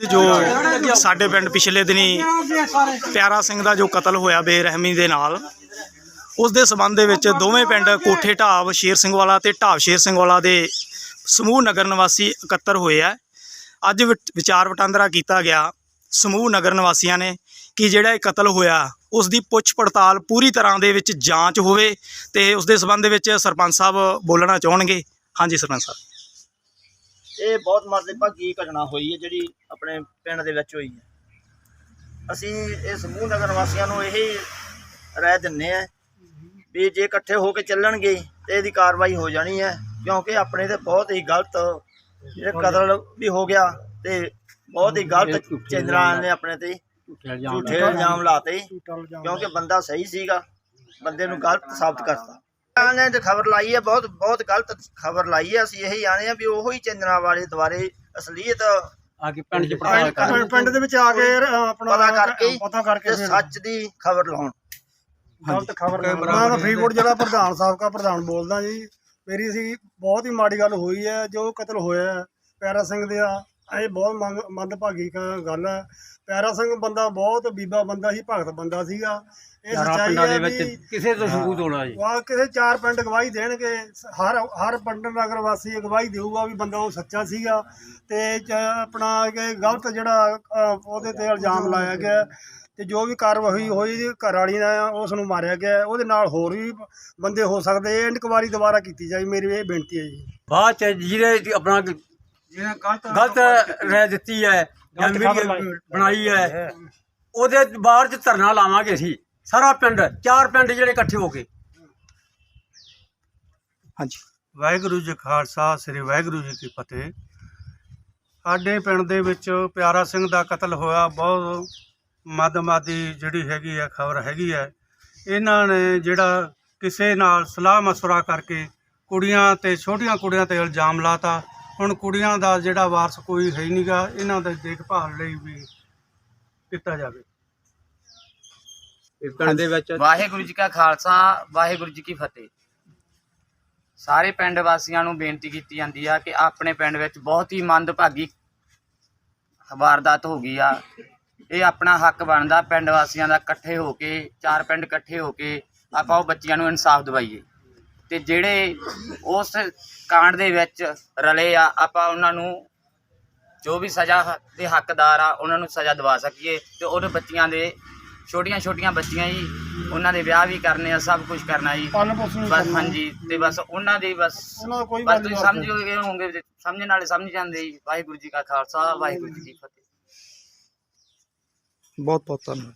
ਜੋ ਸਾਡੇ ਪਿੰਡ ਪਿਛਲੇ ਦਿਨੀ ਪਿਆਰਾ ਸਿੰਘ ਦਾ ਜੋ ਕਤਲ ਹੋਇਆ ਬੇਰਹਿਮੀ ਦੇ ਨਾਲ ਉਸ ਦੇ ਸਬੰਧ ਦੇ ਵਿੱਚ ਦੋਵੇਂ ਪਿੰਡ ਕੋਠੇ ਢਾਬ ਸ਼ੇਰ ਸਿੰਘ ਵਾਲਾ ਤੇ ਢਾਬ ਸ਼ੇਰ ਸਿੰਘ ਵਾਲਾ ਦੇ ਸਮੂਹ ਨਗਰ ਨਿਵਾਸੀ ਇਕੱਤਰ ਹੋਏ ਆ। ਅੱਜ ਵਿਚ- ਵਿਚਾਰ ਵਟਾਂਦਰਾ ਕੀਤਾ ਗਿਆ ਸਮੂਹ ਨਗਰ ਨਿਵਾਸੀਆਂ ਨੇ ਕਿ ਜਿਹੜਾ ਇਹ ਕਤਲ ਹੋਇਆ ਉਸ ਦੀ ਪੁੱਛ ਪੜਤਾਲ ਪੂਰੀ ਤਰ੍ਹਾਂ ਦੇ ਵਿੱਚ ਜਾਂਚ ਹੋਵੇ ਤੇ ਉਸ ਦੇ ਸਬੰਧ ਦੇ ਵਿੱਚ ਸਰਪੰਚ ਸਾਹਿਬ ਬੋਲਣਾ ਚਾਹਣਗੇ। ਹਾਂਜੀ ਸਰਪੰਚ ਸਾਹਿਬ। ਇਹ ਬਹੁਤ ਮਰਦੇ ਭਾਗੀ ਘਟਨਾ ਹੋਈ ਹੈ ਜਿਹੜੀ ਆਪਣੇ ਪਿੰਡ ਦੇ ਵਿੱਚ ਹੋਈ ਹੈ। ਅਸੀਂ ਇਹ ਸਮੂਹ ਨਗਰ ਵਾਸੀਆਂ ਨੂੰ ਇਹੀ ਰਾਏ ਦਿੰਨੇ ਆ ਵੀ ਜੇ ਇਕੱਠੇ ਹੋ ਕੇ ਚੱਲਣਗੇ ਤੇ ਇਹਦੀ ਕਾਰਵਾਈ ਹੋ ਜਾਣੀ ਹੈ ਕਿਉਂਕਿ ਆਪਣੇ ਤੇ ਬਹੁਤ ਹੀ ਗਲਤ ਜਿਹੜੇ ਕਤਲ ਵੀ ਹੋ ਗਿਆ ਤੇ ਬਹੁਤ ਹੀ ਗਲਤ ਚੰਦਰਾਂ ਨੇ ਆਪਣੇ ਤੇ ਝੂਠੇ ਇਲਜ਼ਾਮ ਲਾਤੇ। ਕਿਉਂਕਿ ਬੰਦਾ ਸਹੀ ਸੀਗਾ ਬੰਦੇ ਨੂੰ ਗਲਤ ਸਾਬਤ ਕਰਤਾ। ਨੇ ਤੇ ਖਬਰ ਲਾਈ ਹੈ ਬਹੁਤ ਬਹੁਤ ਗਲਤ ਖਬਰ ਲਾਈ ਹੈ ਅਸੀਂ ਇਹੀ ਆਣੇ ਆ ਵੀ ਉਹੋ ਹੀ ਚੰਦਰਾਂ ਵਾਲੇ ਦੁਆਰੇ ਅਸਲੀਅਤ ਆ ਕੇ ਪਿੰਡ ਚ ਪੜਤਾਲ ਕਰ ਪਿੰਡ ਪਿੰਡ ਦੇ ਵਿੱਚ ਆ ਕੇ ਅਹ, ਆਪਣਾ ਪਤਾ ਕਰਕੇ ਪਤਾ ਕਰਕੇ ਤੇ ਫਿਰ ਸੱਚ ਦੀ ਖਬਰ ਲਾਉਣ। ਗਲਤ ਖਬਰ ਮੈਂ ਤਾਂ ਫਰੀਦਕੋਟ ਜ਼ਿਲ੍ਹਾ ਪ੍ਰਧਾਨ ਸਾਬਕਾ ਪ੍ਰਧਾਨ ਬੋਲਦਾ ਜੀ। ਮੇਰੀ ਸੀ ਬਹੁਤ ਹੀ ਮਾੜੀ ਗੱਲ ਹੋਈ ਹੈ ਜੋ ਕਤਲ ਹੋਇਆ ਹੈ, ਪਿਆਰਾ ਸਿੰਘ ਦੇ ਆ। ਇਹ ਬਹੁਤ ਮੰਦਭਾਗੀ ਕ- ਗੱਲ ਹੈ। ਪਿਆਰਾ ਸਿੰਘ ਬੰਦਾ ਬਹੁਤ ਬੀਬਾ ਬੰਦਾ ਸੀ ਭਗਤ ਬੰਦਾ ਸੀਗਾ। ਇਹ ਯਾਰਾਂ ਸੱਚਾਈ ਪਿੰਡਾਂ ਦੇ ਹੈ ਵਿੱਚ ਕਿਸੇ ਤੋਂ ਸਬੂਤ ਹੋਣਾ ਜੀ। ਵਾ ਕਿਸੇ ਚਾਰ ਪਿੰਡ ਗਵਾਹੀ ਦੇਣਗੇ ਹਰ ਹਰ ਪਿੰਡ ਨਗਰ ਵਾਸੀ ਗਵਾਹੀ ਦੇਊਗਾ ਵੀ ਬੰਦਾ ਉਹ ਸੱਚਾ ਸੀਗਾ ਤੇ ਚ- ਆਪਣਾ ਕਿ ਗਲਤ ਜਿਹੜਾ ਅ, ਉਹਦੇ ਤੇ ਇਲਜ਼ਾਮ ਲਾਇਆ ਗਿਆ ਤੇ ਜੋ ਵੀ ਕਾਰਵਾਈ ਹੋਈ ਘਰ ਵਾਲੀ ਨਾਲ ਉਸ ਨੂੰ ਮਾਰਿਆ ਗਿਆ। ਉਹਦੇ ਨਾਲ ਹੋਰ ਵੀ ਬੰਦੇ ਹੋ ਸਕਦੇ। ਇਹ ਇਨਕੁਆਰੀ ਦੁਬਾਰਾ ਕੀਤੀ ਜਾਏ। ਮੇਰੀ ਇਹ ਬੇਨਤੀ ਹੈ ਜੀ। ਬਾਅਦ ਚ ਜਿਹਨੇ ਆਪਣਾ ਗਲਤ ਰਹਿ ਦਿੱਤੀ ਹੈ ਜਾਂ ਵੀਡੀਓ ਬਣਾਈ ਹੈ ਉਹਦੇ ਬਾਹਰ ਚ ਧਰਨਾ ਲਾਵਾਂਗੇ ਅਸੀਂ। ਸਾਰਾ ਪਿੰਡ ਚਾਰ ਪਿੰਡ ਜਿਹੜੇ ਇਕੱਠੇ ਹੋ ਕੇ। ਹਾਂਜੀ। ਵਾਹਿਗੁਰੂ ਜੀ ਖਾਲਸਾ ਸ੍ਰੀ ਵਾਹਿਗੁਰੂ ਜੀ ਕੀ ਫਤਿਹ। ਸਾਡੇ ਪਿੰਡ ਦੇ ਵਿੱਚ ਪਿਆਰਾ ਸਿੰਘ ਦਾ ਕਤਲ ਹੋਇਆ। ਬਹੁਤ ਮਦਮਾਦੀ ਜਿਹੜੀ ਹੈਗੀ ਹੈ ਖਬਰ ਹੈਗੀ ਹੈ ਇਹਨਾਂ ਨੇ ਜਿਹੜਾ ਕਿਸੇ ਨਾਲ ਸਲਾਹ ਮਸ਼ਵਰਾ ਕਰਕੇ ਕੁੜੀਆਂ ਤੇ ਛੋਟੀਆਂ ਕੁੜੀਆਂ ਤੇ ਇਲਜ਼ਾਮ ਲਾਤਾ। ਹੁਣ ਕੁੜੀਆਂ ਦਾ ਜਿਹੜਾ ਵਾਰਸ ਕੋਈ ਹੈ ਹੀ ਨਹੀਂਗਾ ਇਹਨਾਂ ਦੀ ਦੇਖਭਾਲ ਲਈ ਵੀ ਕੀਤਾ ਜਾਵੇ। ਇਸ ਪਿੰਡ ਦੇ ਵਿੱਚ। ਵਾਹਿਗੁਰੂ ਜੀ ਕਾ ਖਾਲਸਾ, ਵਾਹਿਗੁਰੂ ਜੀ ਕੀ ਫਤਿਹ। ਸਾਰੇ ਪਿੰਡ ਵਾਸੀਆਂ ਨੂੰ ਬੇਨਤੀ ਕੀਤੀ ਜਾਂਦੀ ਆ ਕਿ ਆਪਣੇ ਪਿੰਡ ਵਿੱਚ ਬਹੁਤ ਹੀ ਮੰਦਭਾਗੀ ਵਾਰਦਾਤ ਹੋ ਗਈ ਆ। ਇਹ ਆਪਣਾ ਹੱਕ ਬਣਦਾ ਪਿੰਡ ਵਾਸੀਆਂ ਦਾ ਇਕੱਠੇ ਹੋ ਕੇ, ਚਾਰ ਪਿੰਡ ਇਕੱਠੇ ਹੋ ਕੇ ਆਪਾਂ ਉਹ ਬੱਚਿਆਂ ਨੂੰ ਇਨਸਾਫ ਦਿਵਾਈਏ। ਤੇ ਜਿਹੜੇ ਉਸ ਕਾਂਡ ਦੇ ਵਿੱਚ ਰਲੇ ਆ, ਆਪਾਂ ਉਹਨਾਂ ਨੂੰ ਜੋ ਵੀ ਸਜ਼ਾ ਦੇ ਹੱਕਦਾਰ ਆ, ਉਹਨਾਂ ਨੂੰ ਸਜ਼ਾ ਦਿਵਾ ਸਕੀਏ ਤੇ ਉਹਦੇ ਬੱਚਿਆਂ ਦੇ ਛੋਟੀਆਂ ਛੋਟੀਆਂ ਬੱਚੀਆਂ ਜੀ ਉਹਨਾਂ ਦੇ ਵਿਆਹ ਵੀ ਕਰਨੇ ਆ ਸਭ ਕੁਝ ਕਰਨਾ ਜੀ। ਪਾਲਣ ਪੋਸ਼ਣ ਵੀ ਬਸ ਕਰਨਾ। ਹਾਂਜੀ ਤੇ ਬਸ ਉਹਨਾਂ ਦੀ ਬਸ ਉਹਨਾਂ ਦਾ ਕੋਈ ਬਸ ਤੁਸੀਂ ਨਹੀਂ। ਸਮਝ ਗਏ ਹੋਵੋਗੇ ਸਮਝਣ ਵਾਲੇ ਸਮਝ ਜਾਂਦੇ ਜੀ। ਵਾਹਿਗੁਰੂ ਜੀ ਕਾ ਖਾਲਸਾ ਵਾਹਿਗੁਰੂ ਜੀ ਕੀ ਫਤਿਹ। ਬਹੁਤ ਬਹੁਤ ਧੰਨਵਾਦ।